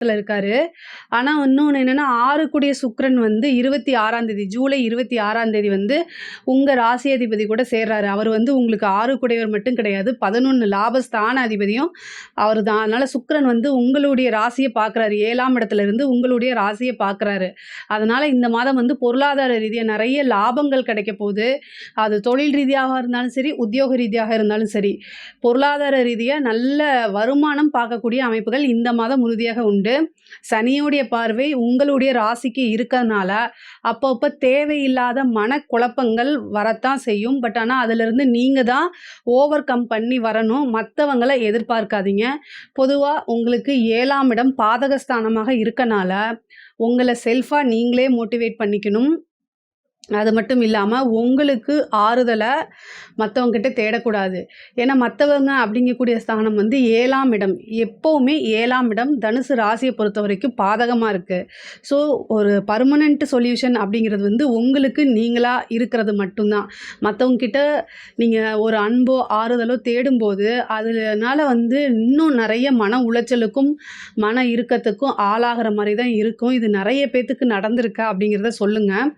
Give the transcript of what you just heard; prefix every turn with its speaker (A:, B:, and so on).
A: இடத்துல இருக்காரு. ஆனா, இன்னொன்னு என்னன்னா, 6 கூடிய சுக்கிரன் வந்து 26ஆம் தேதி ஜூலை 26ஆம் தேதி வந்து உங்க ராசியாதிபதி கூட சேர்றாரு. அவர் வந்து உங்களுக்கு 6 கூடையவர் மட்டும் கிடையாது. 11 லாபஸ்தான அதிபதியும் அவர் தான். அதனால சுக்கரன் வந்து உங்களுடைய ராசியை பார்க்குறாரு. ஏழாம் இடத்துல இருந்து உங்களுடைய ராசியை பார்க்குறாரு. அதனால இந்த மாதம் வந்து பொருளாதார ரீதியா நிறைய லாபங்கள் கிடைக்க போகுது அது தொழில் ரீதியாக இருந்தாலும் சரி, உத்தியோக ரீதியாக இருந்தாலும் சரி. பொருளாதார ரீதியா நல்ல வருமானம் பார்க்கக்கூடிய அமைப்புகள் இந்த மாதம் உறுதியாக உண்டு. சனியுடைய பார்வை உங்களுடைய ராசிக்கு இருக்கிறதுனால அப்பப்போ தேவையில்லாத மனக்குழப்பங்கள் வரத்தான் செய்யும். பட் ஆனால் அதிலிருந்து நீங்கள் தான் ஓவர் கம் பண்ணி வரணும். மற்றவங்களை எதிர்பார்க்காதீங்க. பொதுவாக உங்களுக்கு ஏழாம் இடம் பாதகஸ்தானமாக இருக்கனால, உங்களை செல்ஃபாக நீங்களே மோட்டிவேட் பண்ணிக்கணும். அது மட்டும் இல்லாமல் உங்களுக்கு ஆறுதலை மற்றவங்கிட்ட தேடக்கூடாது. ஏன்னா, மற்றவங்க அப்படிங்கக்கூடிய ஸ்தானம் வந்து ஏழாம் இடம். எப்போவுமே ஏழாம் இடம் தனுசு பொறுத்த வரைக்கும் பாதகமாக இருக்குது ஸோ, ஒரு பர்மனண்ட் சொல்யூஷன் அப்படிங்கிறது வந்து உங்களுக்கு நீங்களாக இருக்கிறது மட்டும்தான் மற்றவங்கிட்ட நீங்கள் ஒரு அன்போ, ஆறுதலோ தேடும்போது, அதனால வந்து இன்னும் நிறைய மன உளைச்சலுக்கும், மன இறுக்கத்துக்கும் ஆளாகிற மாதிரி தான் இருக்கும். இது நிறைய பேர்த்துக்கு நடந்திருக்கா அப்படிங்கிறத சொல்லுங்கள்